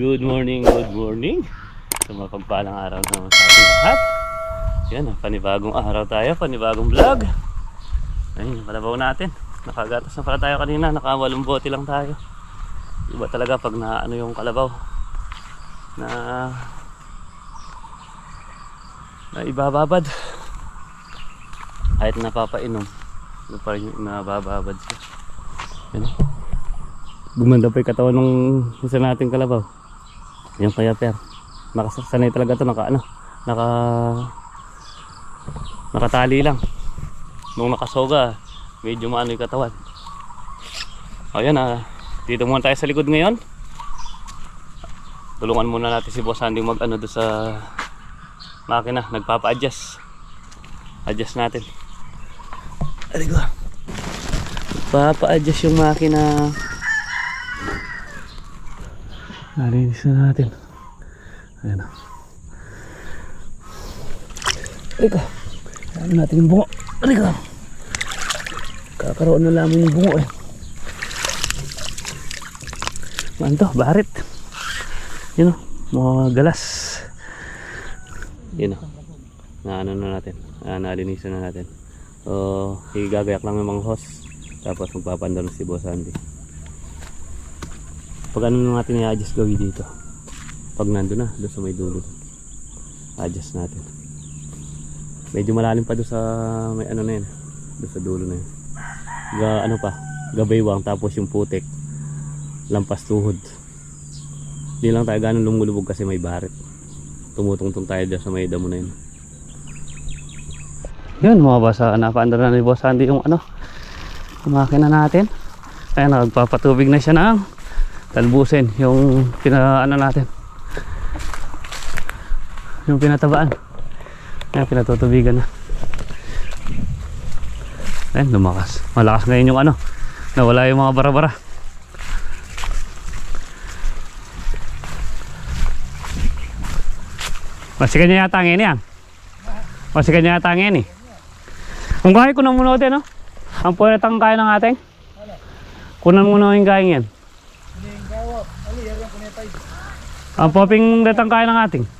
good morning, good morning. So mapagpalang araw naman sa ating lahat. Yan, panibagong araw tayo, panibagong vlog. Ayun, yung kalabaw natin. Nakagatas na pala tayo kanina, nakawalong bote lang tayo. Iba talaga pag na ano yung kalabaw. Na na ibababad. Kahit napapainom, ano pa rin yung nabababad siya. Yan. Gumanda pa yung katawan ng isa nating kalabaw. Yung kaya per. Nakasanay talaga to naka ano, naka nakatali lang. Nung nakasoga, medyo maano yung katawan. Ayan ah, dito muna tayo sa likod ngayon. Tulungan muna natin si Boss Andy mag ano doon sa makina, nagpapa-adjust. Adjust natin. Aligo. Papa-adjust yung makina. Nalinis na natin. Ayan o. Aligo. Ayan natin yung bungo. Aligo. Kakaroon na lamang yung bungo eh. Ano to? Barit. Yun o. Mga galas. Yun o. Na ano na natin. Nalinisan na natin. So, igagayak lang yung mga hose. Tapos magpapandalo si Boss Andy. Pag ano na natin i-adjust gawin dito. Pag nando na, doon sa may dulo. Adjust natin. Medyo malalim pa doon sa may ano na yun. Doon sa dulo na yun. Ga, ano pa, gabaywang tapos yung putik. Lampas tuhod. Hindi lang tayo ganun lumulubog kasi may barit. Tumutungtong tayo dyan sa may damo na yun. Yun mga boss, uh, napaandar na ni Boss Andy yung ano, yung makina natin. Ayan, nagpapatubig na siya ng talbusin, yung pina, ano natin, yung pinatabaan. Ayan, pinatutubigan na. Ayan, lumakas. Malakas ngayon yung ano, nawala yung mga bara-bara. Masikan niya yata ang ini yan. Masikan niya yata ang ini. Kung kaya ko na muna din, no? Ang pwede tang kaya ng ating? Kunan mo na yung kaya yan. Ang poping datang kaya ng ating?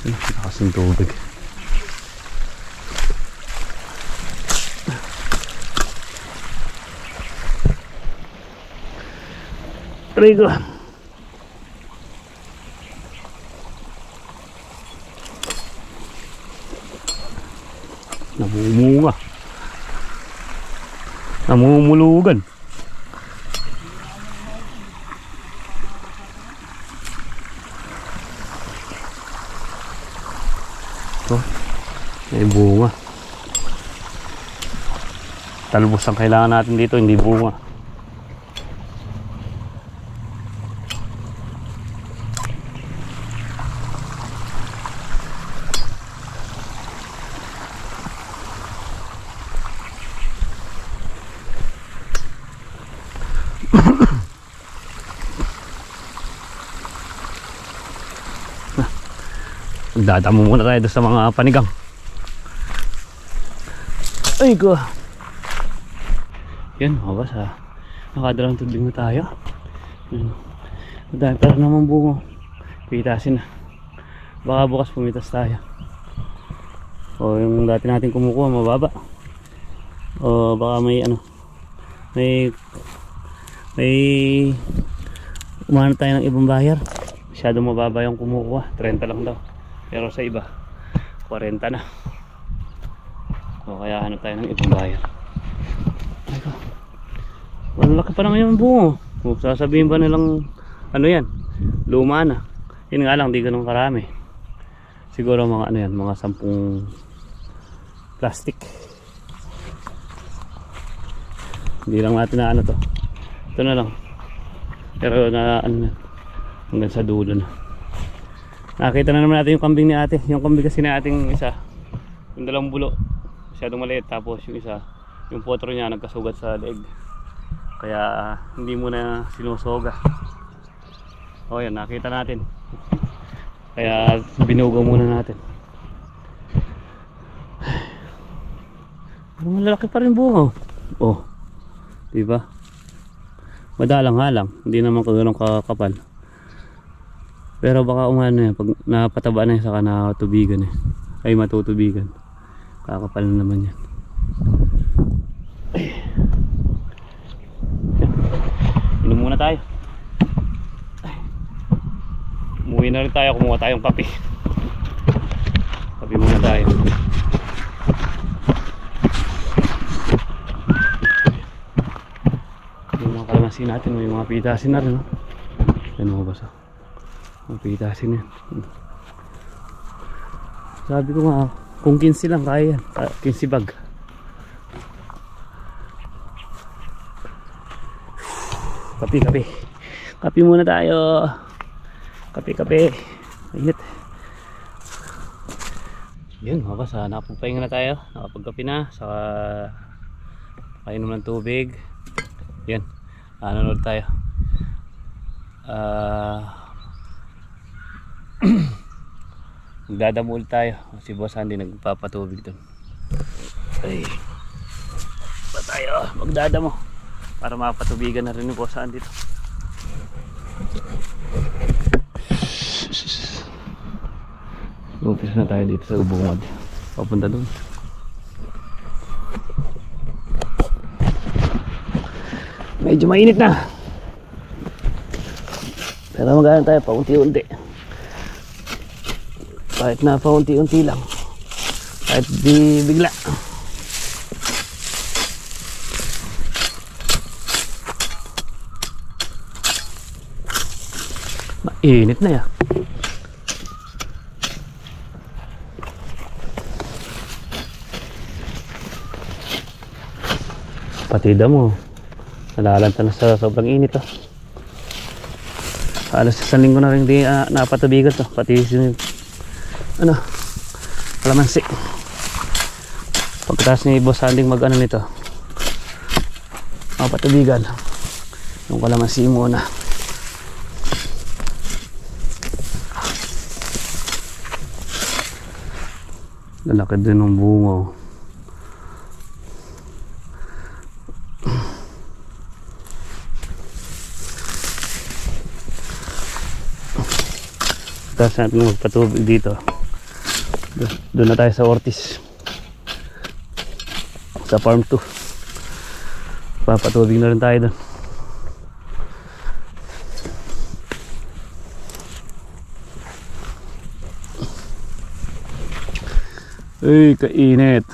Ay, Lakas ng tubig. Rigo. Namumunga. Namumulugan. May bunga. Talbos ang kailangan natin dito, hindi bunga. Dadamo muna tayo sa mga panigang. Ay ko. Yan, mga boss ha. Nakadalang tubig na tayo. Yan. Madami pa rin naman bungo. Pitasin na. Baka bukas pumitas tayo. O yung dati natin kumukuha mababa. O baka may ano. May may umano tayo ng ibang bayar. Masyado mababa yung kumukuha. 30 lang daw. Pero sa iba, 40 na. So kaya hanap tayo ng ibang bayan. Ayko. Malaki pa naman yung bungo. O, sasabihin ba nilang ano yan? Luma na. Yun nga lang, di ganun karami. Siguro mga ano yan, mga sampung plastic. Hindi lang natin na ano to. Ito na lang. Pero na ano na. Hanggang sa dulo na. Nakita na naman natin yung kambing ni ate. Yung kambing kasi ni ating isa. Yung dalawang bulo. Masyadong maliit. Tapos yung isa. Yung potro niya nagkasugat sa leg. Kaya ah, hindi mo na sinusoga. O yan, nakita natin. Kaya binuga muna natin. Pero malalaki pa rin bunga. Oh. Di ba? Madalang nga lang. Hindi naman kagano'ng kakapal. Pero baka umano yan. Pag napataba na yan, saka nakatubigan eh. Ay matutubigan. Kakapal na naman yan. Inom muna tayo. Ay. Umuwi na rin tayo. Kumuha tayong kape. Kape muna tayo. yung mga kalamansi natin, may mga pitasin na rin. No? Yan mga basa. Mga pitasin yan. Sabi ko nga, kung 15 lang kaya yan. Ah, 15 bag. Kape, kape. Kape muna tayo. Kape, kape. Init. Yun mga basa, nakapapahinga na tayo. Nakapagkape na. Saka kainom ng tubig. Yan. Ah, nanonood tayo. Ah. Magdadamol tayo. Si Boss Andy nagpapatubig doon. Ay. Pa tayo. Magdadamo. Para mapatubigan na rin ni Boss Andy to. Umpisa na tayo dito sa Ubungad. Papunta doon. Medyo mainit na. Pero magana tayo paunti-unti. Kahit na paunti-unti lang. Kahit di bigla. Mainit na ya. Patida mo. Nalalanta na sa sobrang init oh. Halos isang linggo na rin di uh, napatubigan to. Pati ano, kalamansi. Pagkatapos ni Boss Handing mag ano nito. Mapatubigan. Yung kalamansi muna. Lalaki din ng bungo. Tapos natin magpatubig dito. Do- Doon na tayo sa Ortiz. Sa farm 2. Papatubig na rin tayo doon. Ay, kainit.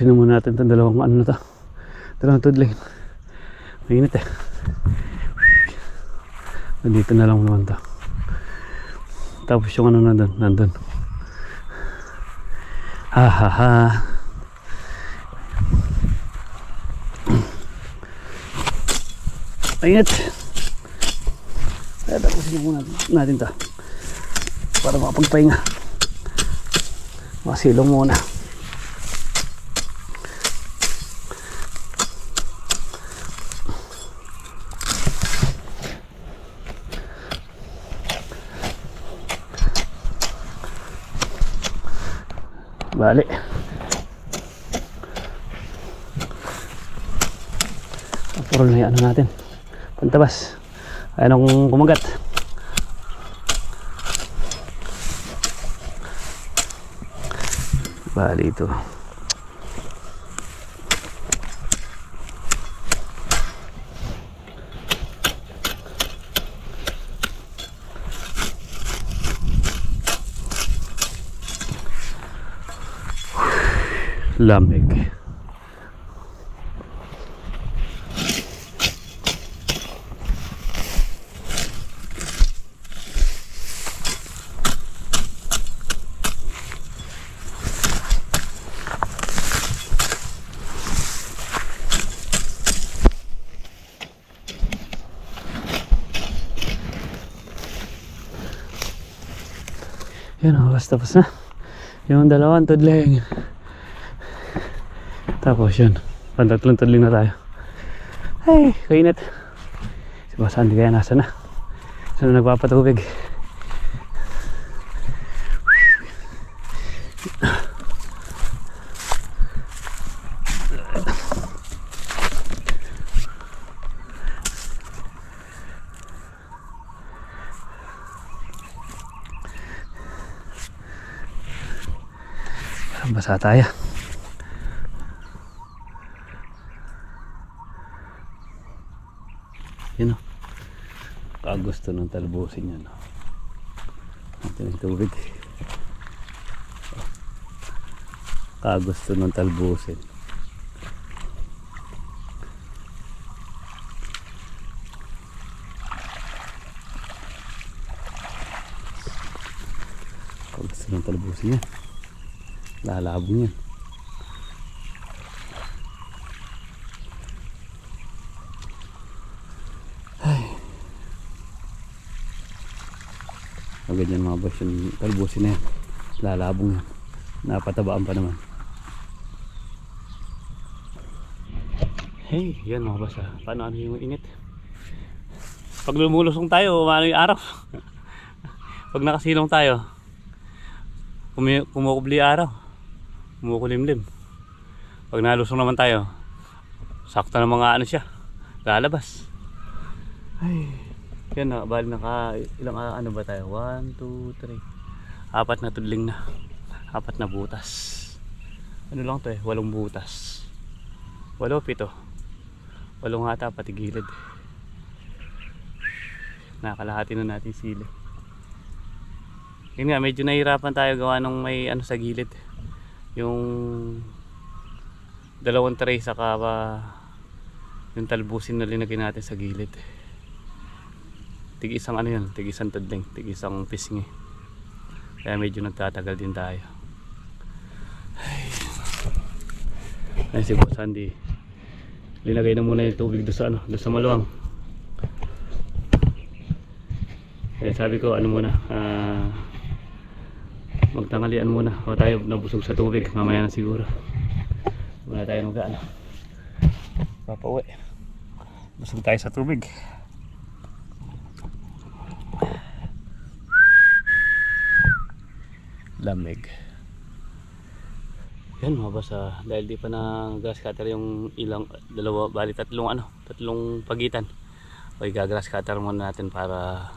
Na muna natin itong dalawang ano na to. Dalawang tudling. Mainit eh. Nandito na lang naman to. Tapos yung ano nandun, nandun. Ha ha ha. Mainit. Kaya tapusin na muna natin to. Para makapagpahinga. Masilong muna. Bali. Puro na yung ano natin. Pantabas. Ayan akong kumagat. Bali ito. Lamig. Yun o, basta tapos na. Yung dalawang tudling. Tapos yun, pantatlong tudling na tayo. Ay, kainit. Si Boss Andy kaya nasa na. Saan na nagpapatubig? Basa tayo. Yun o. Kagusto ng talbusin yan. Ito yung tubig. Kagusto ng talbusin. Kagusto ng talbusin yan. Lalabong yan. Ganyan mga boss yung talbusin na yan. Lalabong yan. Napatabaan pa naman. Hey, yan mga boss ah. Paano ano yung init? Pag lumulusong tayo, umano yung araw. Pag nakasilong tayo, kumukubli araw. Kumukulimlim. Pag nalusong naman tayo, sakto na mga ano siya. Lalabas. Ay. Yan na, bali naka ilang ah, ano ba tayo? 1, 2, 3. Apat na tudling na. Apat na butas. Ano lang to eh, walong butas. Walo, pito. Walong ata pati gilid. Nakalahati na natin sili. Yun nga, medyo nahihirapan tayo gawa nung may ano sa gilid. Yung dalawang tray saka pa yung talbusin na linagay natin sa gilid tig isang ano yun, tig isang tudling, tig isang pisngi. Kaya medyo nagtatagal din tayo. Ay. Ay si Boss Andy. Linagay na muna yung tubig doon sa ano, doon sa maluwang. Kaya sabi ko ano muna, ah magtangalian muna. O tayo nabusog sa tubig, mamaya na siguro. Wala tayo mag ano. Papauwi. Busog tayo sa tubig. Lamig. Yan mga boss ah, dahil di pa na grass cutter yung ilang dalawa bali tatlong ano tatlong pagitan. O gagrass cutter muna natin para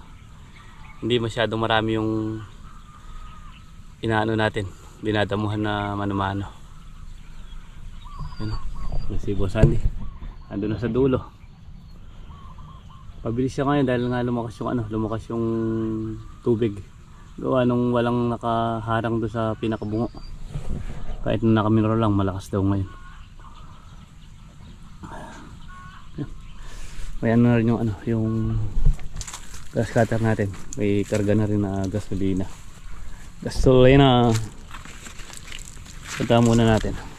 hindi masyadong marami yung inaano natin. Dinadamuhan na mano-mano. Yan o si boss Andy. Ando na sa dulo. Pabilis siya ngayon dahil nga lumakas yung ano lumakas yung tubig gawa nung walang nakaharang do sa pinakabungo kahit nung nakaminro lang malakas daw ngayon. May na rin yung ano yung gas cutter natin. May karga na rin na gasolina. Gasolina. Punta muna natin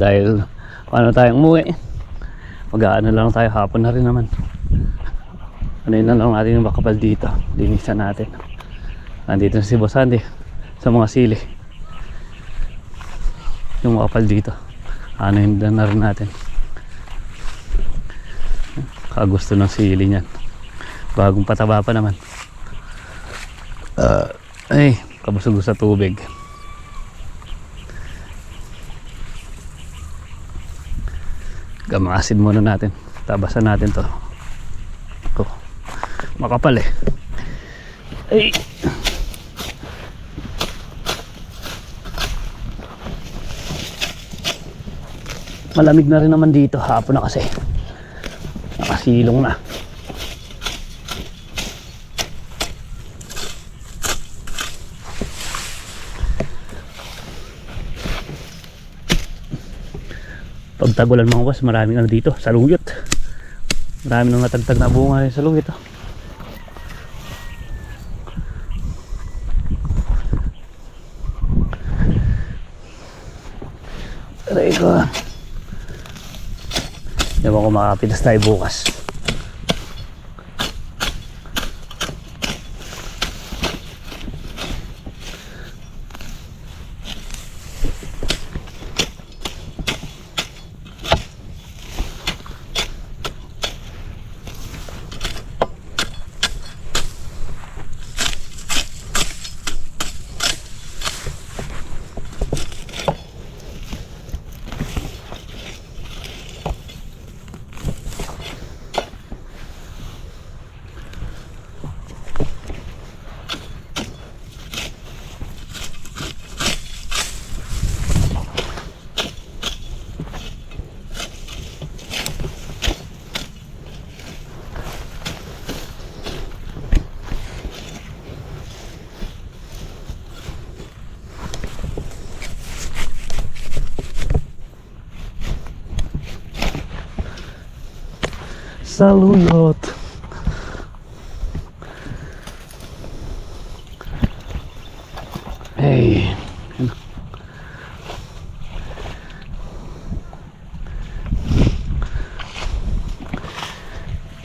dahil paano tayong umuwi. Mag-aano lang tayo hapon na rin naman. Ano na lang natin yung bakapal dito. Linisan natin. Nandito na si Boss Andy sa mga sili. Yung bakapal dito. Ano yun na rin natin. Kagusto ng sili niyan. Bagong pataba pa naman. Ah, ay, kabusog sa tubig. Gamasin muna natin. Tabasan natin to. Ako. Makapal eh. Ay. Malamig na rin naman dito. Hapon na kasi. Nakasilong na. Tagulan mga boss, maraming ano dito, saluyot. Marami nang natagtag na bunga sa saluyot. Oh. Aray ko. Ewan ko makapitas tayo bukas. Saluyot. Hey.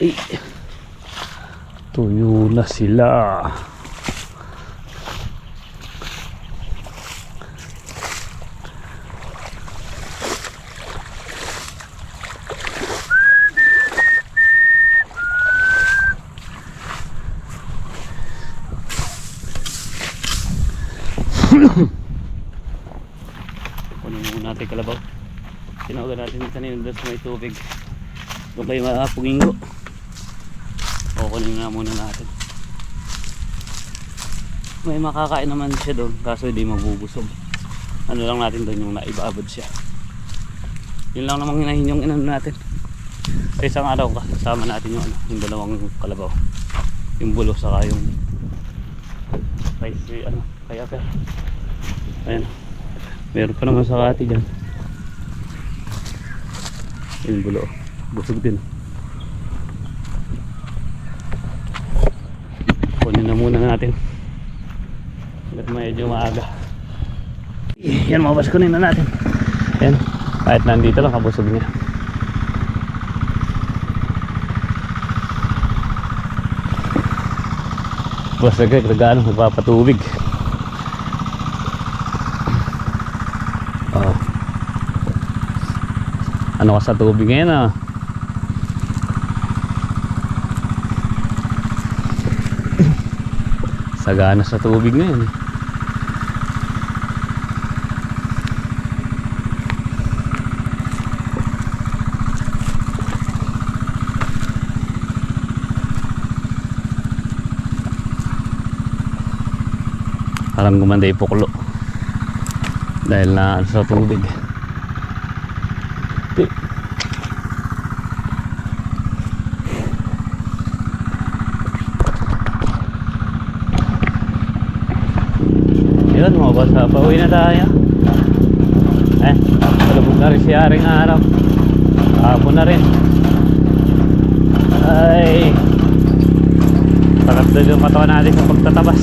Ay. Tuyo na sila. Kunin muna natin kalabaw. Tinawagan natin yung kanina doon sa may tubig. Doon kayo maapugin ko. O kunin nga muna natin. May makakain naman siya doon kaso hindi mabubusog. Ano lang natin doon yung naibabad siya. Yun lang namang hinahin yung inano natin. Sa isang araw kasama natin yung, ano, yung dalawang kalabaw. Yung bulo saka yung kay, kay ano, kaya ka. Ayan. Meron pa naman sa kati dyan. Yung bulo. Busog din. Kunin na muna natin. Hanggat medyo maaga. Yan mga kunin na natin. Yan. Kahit nandito lang, kabusog niya. Boss, nagkagano, nagpapatubig. Oh. Ano ka sa tubig ngayon ah? Sagana sa tubig ngayon. eh. Parang gumanda yung puklo. Dahil na sa tubig. Ah, pauwi na tayo. Eh, palubog na rin si Aring Araw. Hapon na rin. Ay. Sarap doon yung katawan natin sa pagtatabas.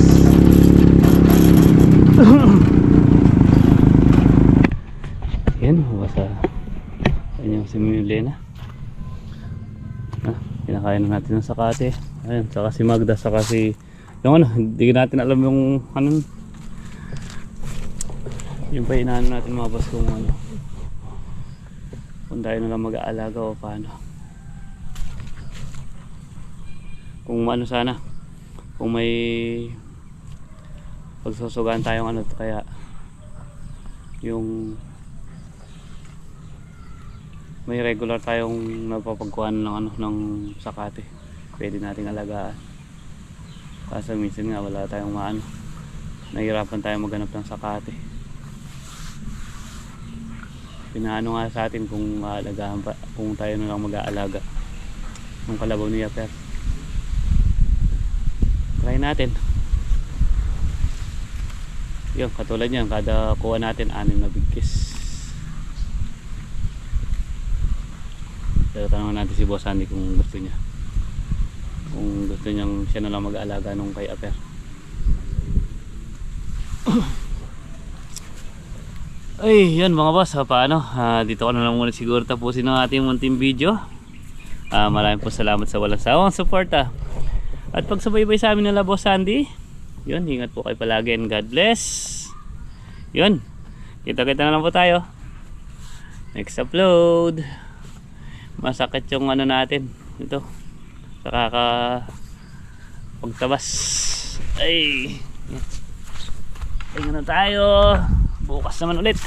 Yan, mga boss. sa ayun yung si Milena. Ah, kinakain na natin ng sakate. Ayun, saka si Magda, saka si yung ano, hindi natin alam yung ano yung pa inaano natin mga boss kung ano. Kung tayo na lang mag-aalaga o paano. Kung ano sana. Kung may pagsusugaan tayong ano kaya yung may regular tayong napapagkuhan ng ano ng sakate pwede nating alagaan. Kaso minsan nga wala tayong maano. Nahirapan tayong maghanap ng sakate pinaano nga sa atin kung aalagaan pa kung tayo na lang mag-aalaga ng kalabaw niya pero try natin. Yun katulad yan kada kuha natin anim na bigkis. Pero tanong natin si Boss Andy kung gusto niya. Kung gusto niyang siya na lang mag-aalaga nung kay Aper ay yan mga boss. Ha, paano? Ah, dito ko na lang muna siguro tapusin ang ating munting video. Ah, maraming po salamat sa walang sawang suporta. At pag subaybay sa amin nila Boss Sandy yun ingat po kayo palagi and God bless. Yun kita kita na lang po tayo. Next upload. Masakit yung ano natin. Ito sa kaka pagtabas ay Tingnan na tayo bukas naman ulit.